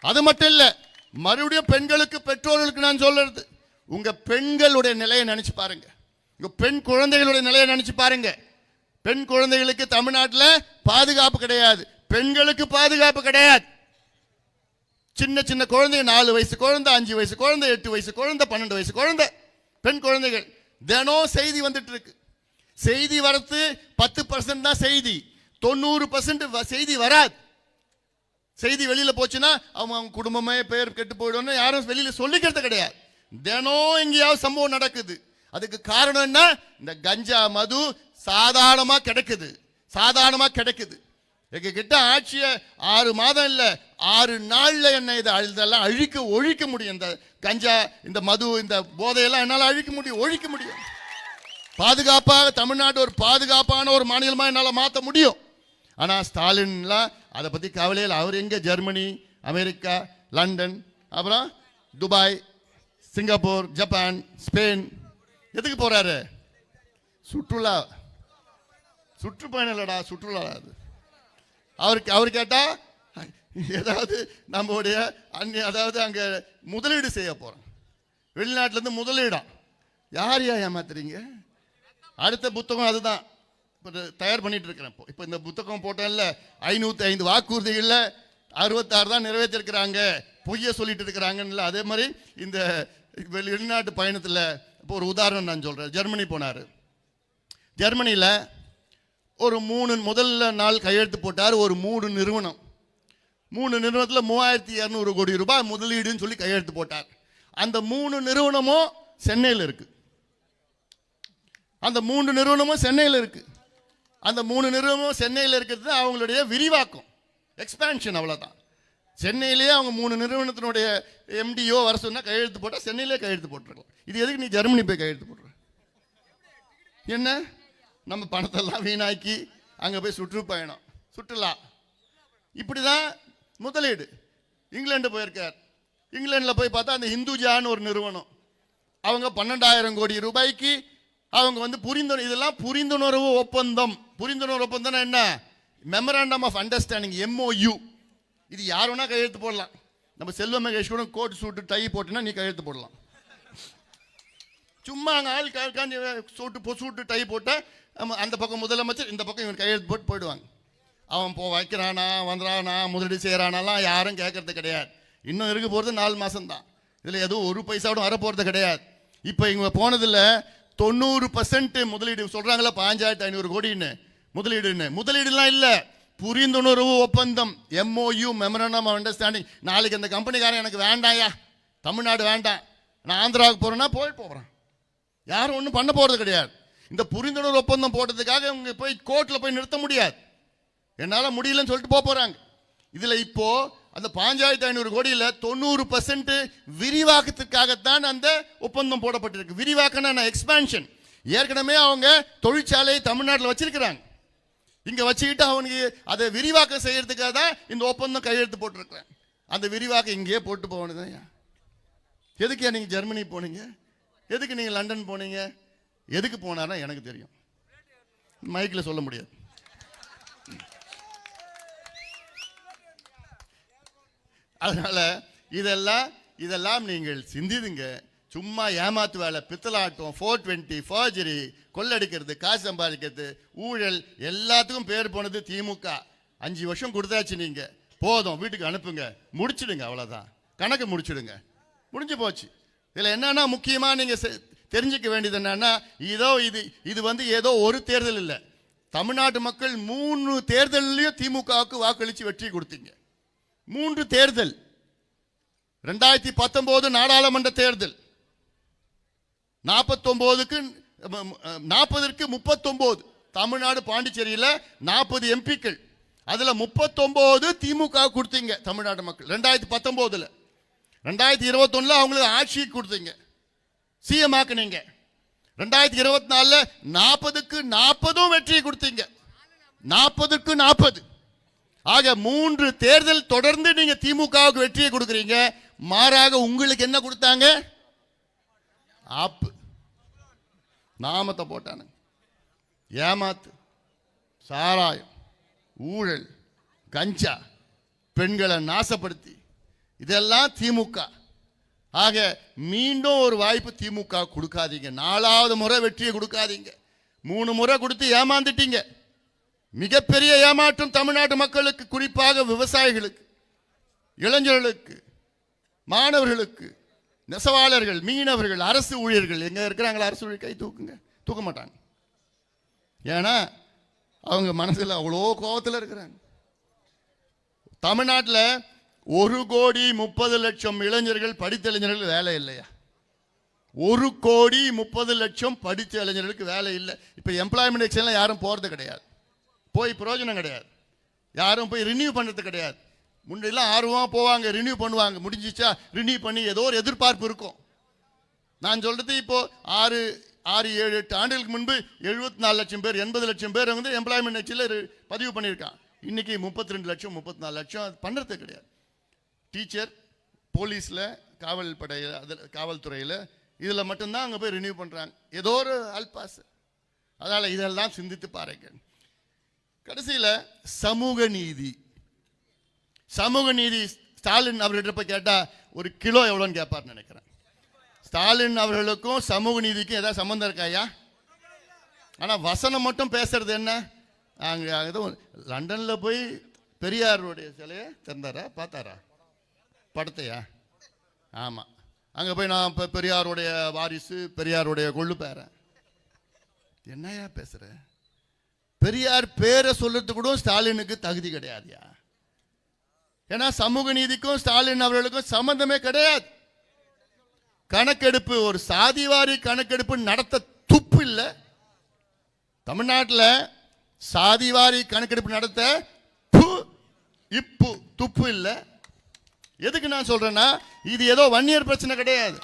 அது மட்டும் இல்லை மறுபடியும் பெண்களுக்கு பெற்றோர்களுக்கு நான் சொல்றது. உங்க பெண்களுடைய நிலையை நினைச்சு பாருங்க. உங்க பெண் குழந்தைகளுடைய நிலையை நினைச்சு பாருங்க. பெண் குழந்தைகளுக்கு தமிழ்நாட்டில் பாதுகாப்பு கிடையாது. பெண்களுக்கு பாதுகாப்பு கிடையாது. சின்ன சின்ன குழந்தைங்க நாலு வயசு குழந்தை அஞ்சு வயசு குழந்தை எட்டு வயசு குழந்தை பன்னெண்டு வயசு குழந்தை பெண் குழந்தைகள். தினம் செய்தி வந்துட்டு இருக்கு. செய்தி வரத்து பத்து பர்சன்ட் தான் செய்தி. தொண்ணூறு பர்சன்ட் செய்தி வராது. செய்தி வெளியில் போச்சுன்னா அவங்க அவங்க குடும்பமே பேர் கெட்டு போயிடும்னு யாரும் வெளியில் சொல்லிக்கிறது கிடையாது. தினம் எங்கேயாவது சம்பவம் நடக்குது. அதுக்கு காரணம் என்ன? இந்த கஞ்சா மது சாதாரணமாக கிடைக்குது. சாதாரணமாக கிடைக்குது. எங்க கிட்ட ஆறு மாதம் இல்லை ஆறு நாளில் என்ன இதை இதெல்லாம் அழிக்க ஒழிக்க முடியும். இந்த கஞ்சா இந்த மது இந்த போதையெல்லாம் என்னால் அழிக்க முடியும் ஒழிக்க முடியும். பாதுகாப்பாக தமிழ்நாடு ஒரு பாதுகாப்பான ஒரு மாநிலமாக என்னால் மாற்ற முடியும். ஆனால் ஸ்டாலின்லாம் அதை பற்றி கவலையில் அவர் எங்கே? ஜெர்மனி அமெரிக்கா லண்டன் அப்புறம் துபாய் சிங்கப்பூர் ஜப்பான் ஸ்பெயின். எதுக்கு போகிறாரு சுற்றுலா. சுற்றுப்பயணம் இல்லைடா சுற்றுலா அது. அவருக்கு அவர் கேட்டால் ஏதாவது நம்மளுடைய அந்நிய அதாவது அங்கே முதலீடு செய்ய போகிறோம் வெளிநாட்டிலேருந்து முதலீடம் யார் ஏன் ஏமாத்துறீங்க? அடுத்த புத்தகம் அதுதான். தயார் பண்ணிட்டு இருக்கிறேன் இப்போ. இப்போ இந்த புத்தகம் போட்டேன்ல ஐநூத்தி ஐந்து வாக்குறுதிகளில் அறுபத்தாறு தான் நிறைவேற்றிருக்கிறாங்க. பொய்ய சொல்லிட்டு இருக்கிறாங்கன்னு அதே மாதிரி இந்த வெளி- வெளிநாட்டு பயணத்தில் இப்போ ஒரு உதாரணம் நான் சொல்கிறேன் ஜெர்மனி போனார். ஜெர்மனியில் ஒரு மூணு முதல்ல நாள் கையெழுத்து போட்டார் ஒரு மூணு நிறுவனம். மூணு நிறுவனத்தில் மூவாயிரத்தி இரநூறு கோடி ரூபாய் முதலீடுன்னு சொல்லி கையெழுத்து போட்டார். அந்த மூணு நிறுவனமும் சென்னையில் இருக்குது அந்த மூன்று நிறுவனமும் சென்னையில் இருக்குது அந்த மூணு நிறுவனமும் சென்னையில் இருக்கிறது அவங்களுடைய விரிவாக்கம். எக்ஸ்பேன்ஷன் அவ்வளோதான் சென்னையிலேயே அவங்க மூணு நிறுவனத்தினுடைய எம்டிஓ வர சொன்னால் கையெழுத்து போட்டால் சென்னையிலே கையெழுத்து போட்டிருக்கலாம். இது எதுக்கு நீ ஜெர்மனி போய் கையெழுத்து போடுற? என்ன? நம்ம பணத்தெல்லாம் வீணாக்கி அங்கே போய் சுற்றுப்பயணம் சுற்றுலா. இப்படி தான் முதலீடு. இங்கிலாண்டு போயிருக்கார். இங்கிலாண்டில் போய் பார்த்தா அந்த இந்துஜான்னு ஒரு நிறுவனம். அவங்க பன்னெண்டாயிரம் கோடி ரூபாய்க்கு அவங்க வந்து புரிந்து இதெல்லாம் புரிந்துணர்வு ஒப்பந்தம். புரிந்துணர்வு ஒப்பந்தம்னா என்ன? மெமராண்டம் ஆஃப் அண்டர்ஸ்டாண்டிங் எம்ஓயு இது யார் வேணால் கையெழுத்து போடலாம். நம்ம செல்வ மகேஷ் கூட கோட் சூட்டு டை போட்டுனா நீ கையெழுத்து போடலாம். சும்மா அங்கே ஆள் கா- சூட்டு பொ- சூட்டு டை போட்டால் நம்ம அந்த பக்கம் முதலமைச்சர் இந்த பக்கம் இவன் கையெழுத்து போட்டு போயிடுவாங்க. அவன் போ வைக்கிறானா வந்துறானா முதலீடு செய்கிறானாலாம் யாரும் கேட்கறது கிடையாது. இன்னும் இருக்க போகிறது நாலு மாசம்தான். இதில் எதுவும் ஒரு பைசாவோட வர போகிறது கிடையாது. இப்போ இவங்க போனதில் தொண்ணூறு பர்சன்ட் முதலீடு. சொல்கிறாங்களா பாஞ்சாயிரத்து ஐநூறு கோடின்னு. முதலீடுன்னு. முதலீடுலாம் இல்லை. புரிந்துணர்வு ஒப்பந்தம் எம்ஓயு மெமரண்டம் அண்டர்ஸ்டாண்டிங் நாளைக்கு அந்த கம்பெனிக்காரன் எனக்கு வேண்டாயா தமிழ்நாடு வேண்டாம். நான் ஆந்திராவுக்கு போகிறேன்னா போய் போகிறேன் யாரும் ஒன்றும் பண்ண போகிறது கிடையாது. இந்த புரிந்துணர்வு ஒப்பந்தம் போட்டதுக்காக இவங்க போய் கோர்ட்டில் போய் நிறுத்த முடியாது. என்னால் முடியலன்னு சொல்லிட்டு போக போகிறாங்க இதில் இப்போது அந்த பாஞ்சாயிரத்து ஐநூறு கோடியில் தொண்ணூறு பர்சன்ட் விரிவாக்கத்துக்காகத்தான் அந்த ஒப்பந்தம் போடப்பட்டிருக்கு. விரிவாக்கம்னா எக்ஸ்பான்ஷன் ஏற்கனவே அவங்க தொழிற்சாலையை தமிழ்நாட்டில் வச்சிருக்கிறாங்க. இங்கே வச்சுக்கிட்டு அவனுக்கு அதை விரிவாக்கம் செய்யறதுக்காக தான் இந்த ஒப்பந்தம் கையெழுத்து போட்டிருக்கிறேன். அந்த விரிவாக்கம் இங்கேயே போட்டு போகணுதான் எதுக்கு நீங்கள் ஜெர்மனி போனீங்க? எதுக்கு நீங்கள் லண்டன் போனீங்க? எதுக்கு போனாருன்னா எனக்கு தெரியும். மைக்கில் சொல்ல முடியாது. அதனால் இதெல்லாம் இதெல்லாம் நீங்கள் சிந்திதுங்க. சும்மா ஏமாத்து வேலை பித்தலாட்டம் ஃபோர் டுவெண்ட்டி ஃபோர்ஜரி கொள்ளடிக்கிறது காசு சம்பாதிக்கிறது ஊழல் எல்லாத்துக்கும் பேர் போனது திமுக. அஞ்சு வருஷம் கொடுத்தாச்சு நீங்கள் போதும் வீட்டுக்கு அனுப்புங்க. முடிச்சிடுங்க அவ்வளோதான் கணக்கு முடிச்சிடுங்க. முடிஞ்சு போச்சு. இதில் என்னென்னா முக்கியமாக நீங்கள் செ- தெரிஞ்சுக்க வேண்டியது என்னன்னா இதோ இது இது வந்து ஏதோ ஒரு தேர்தல் இல்லை. தமிழ்நாட்டு மக்கள் மூணு தேர்தல்லையும் திமுகவுக்கு வாக்களித்து வெற்றி கொடுத்தீங்க. மூன்று தேர்தல். ரெண்டாயிரத்தி பத்தொன்பது நாடாளுமன்ற தேர்தல். நாற்பத்தொம்போதுக்கு நாற்பதற்கு முப்பத்தொம்போது. தமிழ்நாடு பாண்டிச்சேரியில் நாற்பது எம்பிக்கள். அதில் முப்பத்தொம்போது திமுக கொடுத்தீங்க தமிழ்நாடு மக்கள். ரெண்டாயிரத்தி பத்தொம்போதில். ரெண்டாயிரத்தி இருபத்தொன்னில் அவங்களுக்கு ஆட்சி கொடுத்தீங்க. சிஎம் ஆக்குனீங்க. ரெண்டாயிரத்தி இருபத்தி நாலில் நாற்பதுக்கு நாற்பதும் வெற்றி கொடுத்தீங்க. நாற்பதுக்கு நாற்பது ஆக மூன்று தேர்தல் தொடர்ந்து நீங்க திமுகவுக்கு வெற்றியை கொடுக்குறீங்க. மாறாக உங்களுக்கு என்ன கொடுத்தாங்க? ஆப்பு. நாமத்தை போட்டானுங்க. ஏமாத்து சாராயம் ஊழல் கஞ்சா பெண்களை நாசப்படுத்தி. இதெல்லாம் திமுக. ஆக மீண்டும் ஒரு வாய்ப்பு திமுக கொடுக்காதீங்க. நாலாவது முறை வெற்றியை கொடுக்காதீங்க. மூணு முறை கொடுத்து ஏமாந்துட்டீங்க. மிகப்பெரிய ஏமாற்றம் தமிழ்நாட்டு மக்களுக்கு குறிப்பாக விவசாயிகளுக்கு இளைஞர்களுக்கு மாணவர்களுக்கு நெசவாளர்கள் மீனவர்கள் அரசு ஊழியர்கள். எங்க இருக்கிறாங்களா அரசு ஊழியர் கை தூக்குங்க. தூக்க மாட்டாங்க. ஏன்னா அவங்க மனசில் அவ்வளோ கோபத்தில் இருக்கிறாங்க. தமிழ்நாட்டில் ஒரு கோடி முப்பது லட்சம் இளைஞர்கள் படித்த இளைஞர்கள் வேலை இல்லையா? ஒரு கோடி முப்பது லட்சம் படித்த இளைஞர்களுக்கு வேலை இல்லை. இப்போ எம்ப்ளாய்மெண்ட் எக்ஸ்சேஞ்சில் யாரும் போகிறது கிடையாது. போய் பிரயோஜனம் கிடையாது. யாரும் போய் ரினியூ பண்ணுறது கிடையாது. முன்னெல்லாம் ஆர்வமாக போவாங்க ரினியூ பண்ணுவாங்க. முடிஞ்சிச்சா ரினியூ பண்ணி ஏதோ ஒரு எதிர்பார்ப்பு இருக்கும். நான் சொல்கிறது இப்போ ஆறு ஆறு ஏழு எட்டு ஆண்டுகளுக்கு முன்பு எழுபத்தி நாலு லட்சம் பேர் எண்பது லட்சம் பேர் வந்து எம்ப்ளாய்மெண்ட் எக்ஸில் பதிவு பண்ணியிருக்கான் இன்றைக்கி முப்பத்தி ரெண்டு லட்சம் முப்பத்தி நாலு லட்சம் அது பண்ணுறது கிடையாது. டீச்சர் போலீஸில் காவல் படையில் அதில் காவல்துறையில் இதில் மட்டும்தான் அங்கே போய் ரினியூ பண்ணுறாங்க ஏதோ ஒரு அல்பாஸ் அதனால் இதெல்லாம் சிந்தித்து பாருங்க. கடைசியில் சமூக நீதி. சமூக நீதி ஸ்டாலின் அவர்கிட்ட போய் கேட்டால் ஒரு கிலோ எவ்வளோன்னு கேட்பார்னு நினைக்கிறேன். ஸ்டாலின் அவர்களுக்கும் சமூக நீதிக்கும் ஏதாவது சம்மந்தம் இருக்காயா ஆனால் வசனம் மட்டும் பேசுறது என்ன? அங்கே ஏதோ லண்டனில் போய் பெரியாருடைய சிலையை திறந்தாரா? பார்த்தாரா? படத்தையா? ஆமாம் அங்கே போய் நான் இப்போ பெரியாருடைய வாரிசு பெரியாருடைய கொள்ளு பேரன் என்னையா பேசுகிறேன் பெரியார் பேரை சொல்றதுக்கு கூட ஸ்டாலினுக்கு தகுதி கிடையாதுயா. ஏன்னா சமூக நீதிக்கும் ஸ்டாலின் அவர்களுக்கும் சம்பந்தமே கிடையாது. கணக்கெடுப்பு ஒரு சாதிவாரி கணக்கெடுப்பு நடத்த துப்பு இல்லை. தமிழ்நாட்டில் சாதிவாரி கணக்கெடுப்பு நடத்த இப்பு துப்பு இல்லை. எதுக்கு நான் சொல்றேன்னா இது ஏதோ வன்னியர் பிரச்சனை கிடையாது.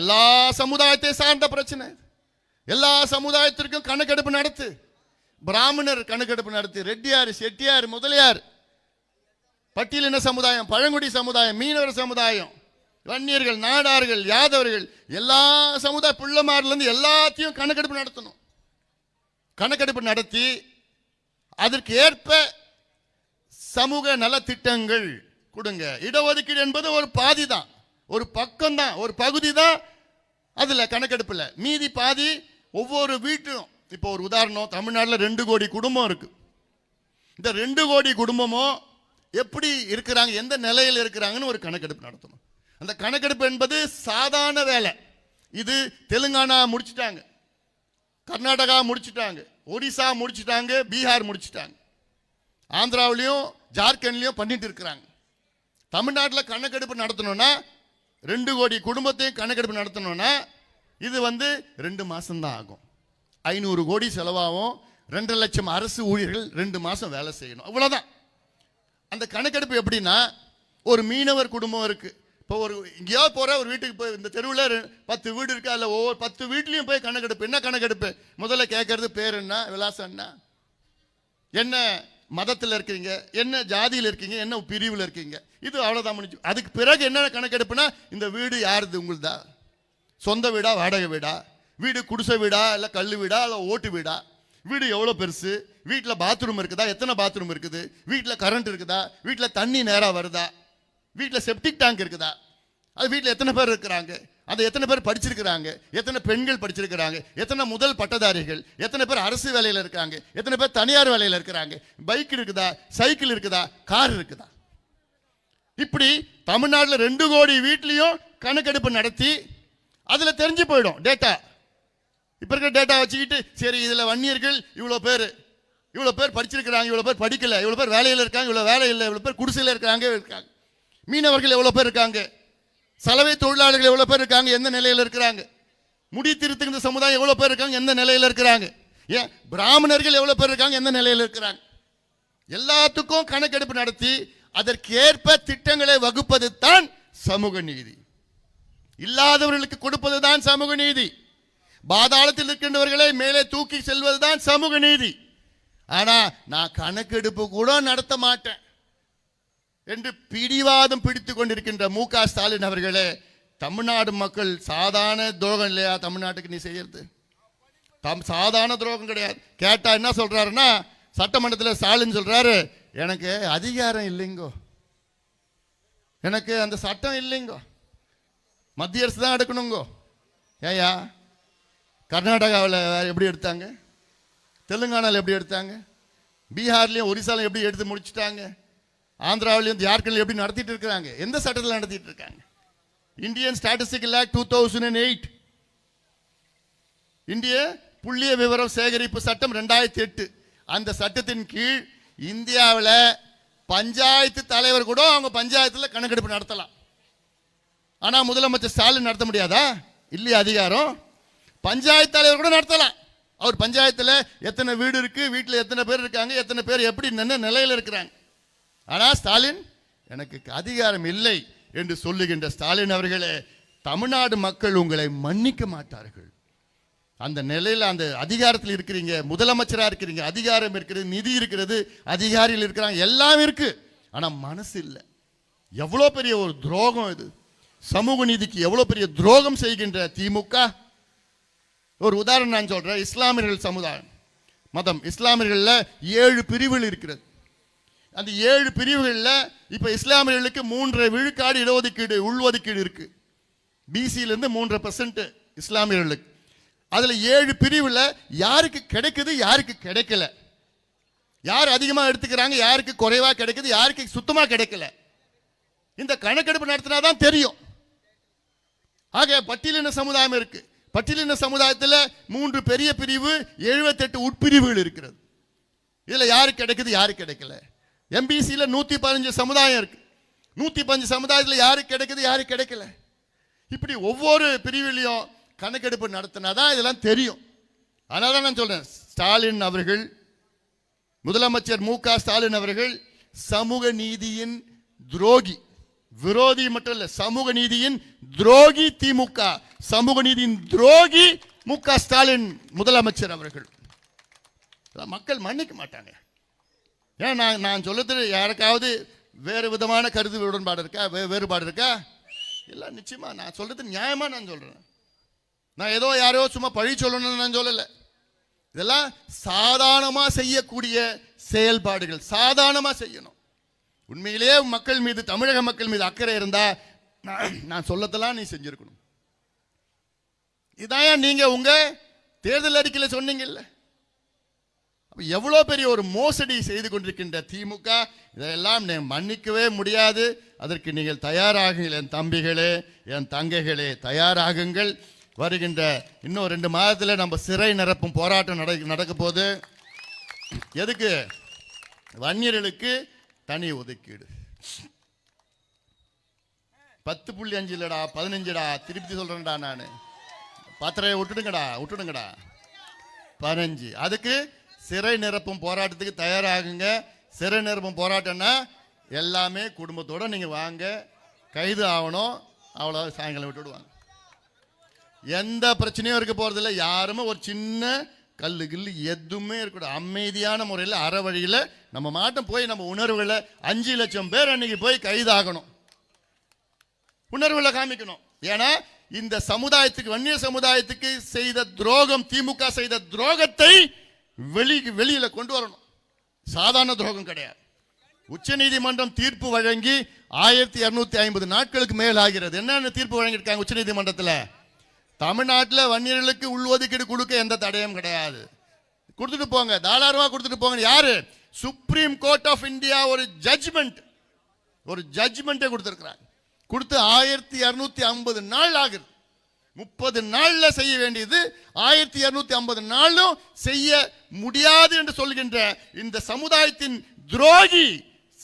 எல்லா சமுதாயத்தை சார்ந்த பிரச்சனை. எல்லா சமுதாயத்திற்கும் கணக்கெடுப்பு நடத்து. பிராமணர் கணக்கெடுப்பு நடத்தி ரெட்டியார் செட்டியார் முதலியார். பட்டியலின சமுதாயம்? பழங்குடி சமுதாயம் மீனவர் சமுதாயம். வன்னியர்கள் நாடார்கள் யாதவர்கள் எல்லா சமுதாய பிள்ளைமாரிலிருந்து எல்லாத்தையும் கணக்கெடுப்பு நடத்தணும். கணக்கெடுப்பு நடத்தி அதற்கு ஏற்ப சமூக நலத்திட்டங்கள் கொடுங்க. இடஒதுக்கீடு என்பது ஒரு பாதி தான் ஒரு பக்கம் தான் ஒரு பகுதி தான் அதில் கணக்கெடுப்பில் மீதி பாதி ஒவ்வொரு வீட்டும் இப்போ ஒரு உதாரணம் தமிழ்நாட்டில் ரெண்டு கோடி குடும்பம் இருக்கு. இந்த ரெண்டு கோடி குடும்பமும் எப்படி இருக்கிறாங்க எந்த நிலையில் இருக்கிறாங்கன்னு ஒரு கணக்கெடுப்பு நடத்தணும். அந்த கணக்கெடுப்பு என்பது சாதாரண வேலை. இது தெலுங்கானா முடிச்சிட்டாங்க கர்நாடகா முடிச்சிட்டாங்க ஒடிசா முடிச்சிட்டாங்க பீகார் முடிச்சிட்டாங்க. ஆந்திராவிலையும் ஜார்க்கண்ட்லையும் பண்ணிட்டு இருக்கிறாங்க. தமிழ்நாட்டில் கணக்கெடுப்பு நடத்தணும்னா ரெண்டு கோடி குடும்பத்தையும் கணக்கெடுப்பு நடத்தணும்னா இது வந்து ரெண்டு மாதம்தான் ஆகும். ஐநூறு கோடி செலவாகும். ரெண்டு லட்சம் அரசு ஊழியர்கள் ரெண்டு மாதம் வேலை செய்யணும். அவ்வளோதான் அந்த கணக்கெடுப்பு எப்படின்னா ஒரு மீனவர் குடும்பம் இருக்குது இப்போ ஒரு எங்கேயோ போகிற ஒரு வீட்டுக்கு போய் இந்த தெருவில் பத்து வீடு இருக்கா? இல்லை ஒவ்வொரு பத்து வீட்லேயும் போய் கணக்கெடுப்பு. என்ன கணக்கெடுப்பு? முதல்ல கேட்கறது பேர் என்ன? விலாசம் என்ன? என்ன மதத்தில் இருக்கீங்க? என்ன ஜாதியில் இருக்கீங்க? என்ன பிரிவில் இருக்கீங்க? இது அவ்வளோதான் முடிஞ்சு. அதுக்கு பிறகு என்ன கணக்கெடுப்புனா இந்த வீடு யாருது? உங்களுதா. சொந்த வீடா? வாடகை வீடா? வீடு குடிசை வீடா இல்லை கல் வீடா இல்லை ஓட்டு வீடா? வீடு எவ்வளோ பெருசு? வீட்டில் பாத்ரூம் இருக்குதா? எத்தனை பாத்ரூம் இருக்குது? வீட்டில் கரண்ட் இருக்குதா? வீட்டில் தண்ணி நேராக வருதா? வீட்டில் செப்டிக் டேங்க் இருக்குதா? அது வீட்டில் எத்தனை பேர் இருக்கிறாங்க? அந்த எத்தனை பேர் படிச்சிருக்கிறாங்க? எத்தனை பெண்கள் படிச்சிருக்கிறாங்க? எத்தனை முதல் பட்டதாரிகள்? எத்தனை பேர் அரசு வேலையில் இருக்காங்க? எத்தனை பேர் தனியார் வேலையில் இருக்கிறாங்க? பைக் இருக்குதா? சைக்கிள் இருக்குதா? கார் இருக்குதா? இப்படி தமிழ்நாட்டில் ரெண்டு கோடி வீட்லேயும் கணக்கெடுப்பு நடத்தி அதில் தெரிஞ்சு போயிடும் டேட்டா இப்போ இருக்கிற டேட்டா வச்சுக்கிட்டு சரி இதில் வன்னியர்கள் இவ்வளோ பேர். இவ்வளோ பேர் படிச்சிருக்கிறாங்க இவ்வளோ பேர் படிக்கல. இவ்வளோ பேர் வேலையில் இருக்காங்க இவ்வளோ வேலை இல்லை. இவ்வளோ பேர் குடிசையில் இருக்காங்க இருக்காங்க. மீனவர்கள் எவ்வளோ பேர் இருக்காங்க? சலவை தொழிலாளர்கள் எவ்வளோ பேர் இருக்காங்க? எந்த நிலையில் இருக்கிறாங்க? முடி திருத்துகின்ற சமுதாயம் எவ்வளோ பேர் இருக்காங்க? எந்த நிலையில் இருக்கிறாங்க? ஏன்? பிராமணர்கள் எவ்வளோ பேர் இருக்காங்க? எந்த நிலையில் இருக்கிறாங்க? எல்லாத்துக்கும் கணக்கெடுப்பு நடத்தி அதற்கேற்ப திட்டங்களை வகுப்பது தான் சமூக நீதி. இல்லாதவர்களுக்கு கொடுப்பது தான் சமூக நீதி. பாதாளத்தில் இருக்கின்றவர்களை மேலே தூக்கி செல்வதுதான் சமூக நீதி. ஆனா நான் கணக்கெடுப்பு கூட நடத்த மாட்டேன். என்று பிடிவாதம் பிடித்து கொண்டிருக்கின்ற மு க ஸ்டாலின் அவர்களே தமிழ்நாடு மக்கள் சாதாரண துரோகம் இல்லையா? தமிழ்நாட்டுக்கு நீ செய்யறது? தம் சாதாரண துரோகம் கிடையாது. கேட்டா என்ன சொல்றாருன்னா சட்டமன்றத்தில் ஸ்டாலின் சொல்றாரு எனக்கு அதிகாரம் இல்லைங்கோ. எனக்கு அந்த சட்டம் இல்லைங்கோ. மத்திய அரசு தான் எடுக்கணுங்கோ. ஏயா கர்நாடகாவில் எப்படி எடுத்தாங்க? தெலுங்கானாவில் எப்படி எடுத்தாங்க? பீகார்லேயும் ஒரிசாலையும் எப்படி எடுத்து முடிச்சிட்டாங்க? ஆந்திராவிலையும் ஜார்க்கண்ட்லையும் எப்படி நடத்திட்டு இருக்கிறாங்க? எந்த சட்டத்தில் நடத்திட்டு இருக்காங்க? Indian statistical act two thousand and eight. இந்திய புள்ளிய விவரம் சேகரிப்பு சட்டம் ரெண்டாயிரத்தி எட்டு. அந்த சட்டத்தின் கீழ் இந்தியாவில் பஞ்சாயத்து தலைவர் கூட அவங்க பஞ்சாயத்தில் கணக்கெடுப்பு நடத்தலாம். ஆனால் முதலமைச்சர் ஸ்டாலின் நடத்த முடியாதா? இல்லையா அதிகாரம்? பஞ்சாயத்து தலைவர் கூட நடத்தலாம் அவர் பஞ்சாயத்தில் எத்தனை வீடு இருக்குது வீட்டில் எத்தனை பேர் இருக்காங்க எத்தனை பேர் எப்படி நின்று நிலையில் இருக்கிறாங்க. ஆனால் ஸ்டாலின் எனக்கு அதிகாரம் இல்லை என்று சொல்லுகின்ற ஸ்டாலின் அவர்களே தமிழ்நாடு மக்கள் உங்களை மன்னிக்க மாட்டார்கள். அந்த நிலையில் அந்த அதிகாரத்தில் இருக்கிறீங்க முதலமைச்சராக இருக்கிறீங்க அதிகாரம் இருக்கிறது நிதி இருக்கிறது அதிகாரிகள் இருக்கிறாங்க எல்லாம் இருக்குது ஆனால் மனசு இல்லை. எவ்வளோ பெரிய ஒரு துரோகம் இது. சமூக நீதிக்கு எவ்வளோ பெரிய துரோகம் செய்கின்ற திமுக ஒரு உதாரணம் நான் சொல்கிறேன் இஸ்லாமியர்கள் சமுதாயம். மதம். இஸ்லாமியர்களில் ஏழு பிரிவுகள் இருக்கிறது. அந்த ஏழு பிரிவுகளில் இப்போ இஸ்லாமியர்களுக்கு மூன்றரை விழுக்காடு இடஒதுக்கீடு உள்ஒதுக்கீடு இருக்குது பிசியில இருந்து மூன்றரை பர்சன்ட் இஸ்லாமியர்களுக்கு. அதில் ஏழு பிரிவில் யாருக்கு கிடைக்குது யாருக்கு கிடைக்கல? யார் அதிகமாக எடுத்துக்கிறாங்க யாருக்கு குறைவாக கிடைக்குது யாருக்கு சுத்தமாக கிடைக்கல? இந்த கணக்கெடுப்பு நடத்தினா தான் தெரியும். ஆக பட்டியலின சமுதாயம் இருக்குது பட்டியலின சமுதாயத்தில் மூன்று பெரிய பிரிவு 78 உட்பிரிவுகள் இருக்கிறது. இதில் யாரு கிடைக்குது யாரு கிடைக்கல? எம்பிசியில் நூற்றி பதினஞ்சு சமுதாயம் இருக்கு. நூற்றி பதினஞ்சு சமுதாயத்தில் யாரு கிடைக்குது யாரு கிடைக்கல? இப்படி ஒவ்வொரு பிரிவிலையும் கணக்கெடுப்பு நடத்தினாதான் இதெல்லாம் தெரியும். அதனால தான் நான் சொல்கிறேன் ஸ்டாலின் அவர்கள் முதலமைச்சர் மு ஸ்டாலின் அவர்கள் சமூக நீதியின் துரோகி. விரோதி மட்டும் இல்லை சமூக நீதியின் துரோகி திமுக சமூக நீதியின் துரோகி மு க. ஸ்டாலின் முதலமைச்சர் அவர்கள். மக்கள் மன்னிக்க மாட்டாங்க. ஏன் நான் நான் சொல்லுறது யாருக்காவது வேறு விதமான கருத்து உடன்பாடு இருக்கா? வே வேறுபாடு இருக்கா? இல்லை நிச்சயமாக நான் சொல்கிறது நியாயமாக நான் சொல்கிறேன் நான் ஏதோ யாரையோ சும்மா பழி சொல்லணும்னு நான் சொல்லலை. இதெல்லாம் சாதாரணமாக செய்யக்கூடிய செயல்பாடுகள். சாதாரணமாக செய்யணும். உண்மையிலேயே மக்கள் மீது தமிழக மக்கள் மீது அக்கறை இருந்தால் நான் நான் சொல்லத்தெல்லாம் நீ செஞ்சுருக்கணும். இதான் நீங்க உங்க தேர்தல் அறிக்கையில் சொன்னீங்கல்ல. எவ்வளோ பெரிய ஒரு மோசடி செய்து கொண்டிருக்கின்ற திமுக இதையெல்லாம் நீ மன்னிக்கவே முடியாது. அதற்கு நீங்கள் தயாராகுங்கள் என் தம்பிகளே என் தங்கைகளே தயாராகுங்கள். வருகின்ற இன்னும் ரெண்டு மாதத்தில் நம்ம சிறை நிரப்பும் போராட்டம் நட நடக்க போது எதுக்கு? வன்னியர்களுக்கு தனி ஒதுக்கீடு. பத்து புள்ளி அஞ்சு இல்லடா பதினஞ்சுடா திருப்பி சொல்றேன்டா நான். பத்திரையை விட்டுடுங்கடா விட்டுடுங்கடா. பதினஞ்சு. அதுக்கு சிறை நிரப்பும் போராட்டத்துக்கு தயாராகுங்க. சிறை நிரப்பும் போராட்டம்னா எல்லாமே குடும்பத்தோட நீங்கள் வாங்க. கைது ஆகணும். அவ்வளோ சாயங்காலம் விட்டுடுவாங்க. எந்த பிரச்சனையும் இருக்க போகிறதில்ல யாருமே ஒரு சின்ன கல்லு கில்லு எதுவுமே இருக்கக்கூடாது. அமைதியான முறையில் அற வழியில் நம்ம மாட்டம் போய் நம்ம உணர்வுகளை அஞ்சு லட்சம் பேர் அன்னைக்கு போய் கைதாகணும். உணர்வுகளை காமிக்கணும். ஏன்னா இந்த சமுதாயத்துக்கு வன்னிய சமுதாயத்துக்கு செய்த துரோகம் திமுக செய்த துரோகத்தை வெளி வெளியில கொண்டு வரணும். சாதாரண துரோகம் கிடையாது. உச்சநீதிமன்றம் தீர்ப்பு வழங்கி ஆயிரத்தி இருநூத்தி ஐம்பது நாட்களுக்கு மேல் ஆகிறது. என்னென்ன தீர்ப்பு வழங்கியிருக்காங்க உச்சநீதிமன்றத்தில் தமிழ்நாட்டில் வன்னியர்களுக்கு உள்ஒதுக்கீடு கொடுக்க எந்த தடையும் கிடையாது. கொடுத்துட்டு போங்க. தாராளமாக கொடுத்துட்டு போங்க யாரு? சுப்ரீம் கோர்ட் ஆஃப் இந்தியா ஒரு ஜட்ஜ்மெண்ட் ஒரு ஜட்ஜ்மெண்ட்டே கொடுத்துருக்குறாங்க. கொடுத்து ஆயிரத்தி இரநூத்தி ஐம்பது நாள் ஆகுது. முப்பது நாளில் செய்ய வேண்டியது ஆயிரத்தி இரநூத்தி ஐம்பது நாளும் செய்ய முடியாது என்று சொல்கின்ற இந்த சமுதாயத்தின் துரோகி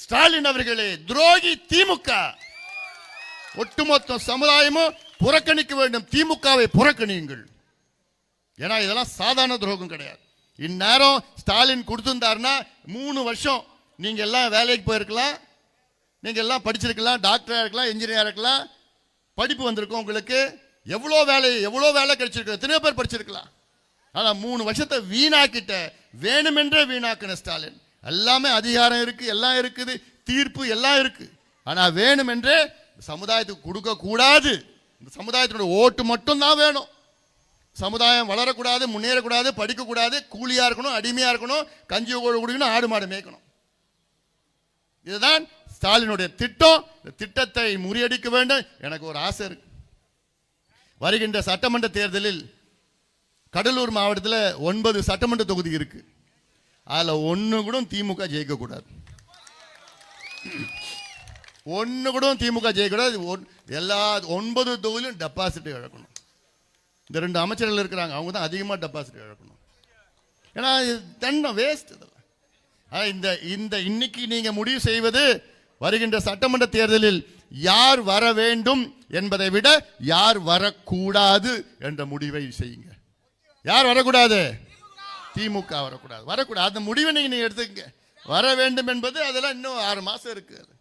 ஸ்டாலின் அவர்களே துரோகி திமுக. ஒட்டுமொத்த சமுதாயமும் புறக்கணிக்க வேண்டும். திமுகவை புறக்கணியுங்கள். ஏன்னா இதெல்லாம் சாதாரண துரோகம் கிடையாது. இந்நேரம் ஸ்டாலின் கொடுத்துருந்தாருன்னா மூணு வருஷம் நீங்க எல்லாம் வேலைக்கு போயிருக்கலாம் நீங்கள் எல்லாம் படிச்சிருக்கலாம் டாக்டராக இருக்கலாம் இன்ஜினியரா இருக்கலாம் படிப்பு வந்திருக்கும் உங்களுக்கு. எவ்வளோ வேலை எவ்வளோ வேலை கிடைச்சிருக்கு எத்தனையோ பேர் படிச்சிருக்கலாம். ஆனால் மூணு வருஷத்தை வீணாக்கிட்ட வேணுமென்றே வீணாக்கின ஸ்டாலின். எல்லாமே அதிகாரம் இருக்குது எல்லாம் இருக்குது தீர்ப்பு எல்லாம் இருக்குது ஆனால் வேணுமென்றே சமுதாயத்துக்கு கொடுக்கக்கூடாது. இந்த சமுதாயத்தினுடைய ஓட்டு மட்டும் தான் வேணும். சமுதாயம் வளரக்கூடாது முன்னேறக்கூடாது படிக்கக்கூடாது கூலியாக இருக்கணும் அடிமையாக இருக்கணும் கஞ்சி கோழி குடிக்கணும் ஆடு மாடு மேய்க்கணும். இதுதான் ஸ்டாலினுடைய திட்டம் இந்த திட்டத்தை முறியடிக்க வேண்டும். எனக்கு ஒரு ஆசை இருக்கு. வருகின்ற சட்டமன்ற தேர்தலில் கடலூர் மாவட்டத்தில் ஒன்பது சட்டமன்ற தொகுதி இருக்கு. அதில் ஒன்று கூட திமுக ஜெயிக்கக்கூடாது ஒன்று கூட திமுக ஜெயிக்கக்கூடாது ஒன்- எல்லா ஒன்பது தொகுதியிலும் டெபாசிட் இழக்கணும். இந்த ரெண்டு அமைச்சர்கள் இருக்கிறாங்க அவங்க தான் அதிகமாக டெபாசிட் இழக்கணும். ஏன்னா தண்டம் வேஸ்ட் இதெல்லாம். ஆனால் இந்த இந்த இன்னைக்கு நீங்கள் முடிவு செய்வது வருகின்ற சட்டமன்ற தேர்தலில் யார் வர வேண்டும் என்பதை விட யார் வரக்கூடாது என்ற முடிவை செய்யுங்க. யார் வரக்கூடாது? திமுக வரக்கூடாது. வரக்கூடாது. அந்த முடிவை நீங்க நீங்க எடுத்துக்கங்க. வர வேண்டும் என்பது அதெல்லாம் இன்னும் ஆறு மாசம் இருக்கு அதனால்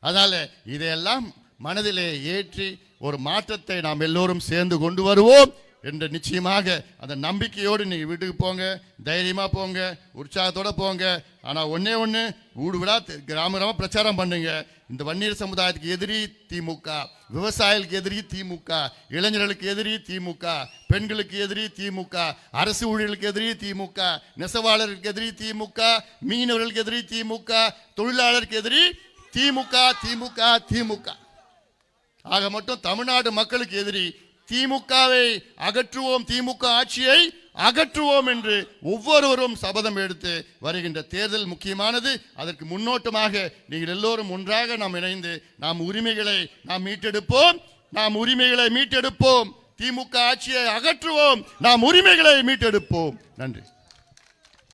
அதனால இதையெல்லாம் மனதிலே ஏற்றி ஒரு மாற்றத்தை நாம் எல்லோரும் சேர்ந்து கொண்டு வருவோம். என்று நிச்சயமாக அந்த நம்பிக்கையோடு நீங்கள் வீட்டுக்கு போங்க தைரியமாக போங்க உற்சாகத்தோடு போங்க. ஆனால் ஒன்றே ஒன்று வீடு விடா கிராம கிராம பிரச்சாரம் பண்ணுங்க. இந்த வன்னியர் சமுதாயத்துக்கு எதிரி திமுக விவசாயிகளுக்கு எதிரி திமுக இளைஞர்களுக்கு எதிரி திமுக பெண்களுக்கு எதிரி திமுக அரசு ஊழியர்களுக்கு எதிரி திமுக நெசவாளர்களுக்கு எதிரி திமுக மீனவர்களுக்கு எதிரி திமுக தொழிலாளருக்கு எதிரி திமுக திமுக திமுக. ஆக மட்டும் தமிழ்நாடு மக்களுக்கு எதிரி திமுகவை அகற்றுவோம் திமுக ஆட்சியை அகற்றுவோம் என்று ஒவ்வொருவரும் சபதம் எடுத்து வருகின்ற தேர்தல் முக்கியமானது. அதற்கு முன்னோட்டமாக நீங்கள் எல்லோரும் ஒன்றாக நாம் இணைந்து நாம் உரிமைகளை நாம் மீட்டெடுப்போம். நாம் உரிமைகளை மீட்டெடுப்போம். திமுக ஆட்சியை அகற்றுவோம். நாம் உரிமைகளை மீட்டெடுப்போம். நன்றி.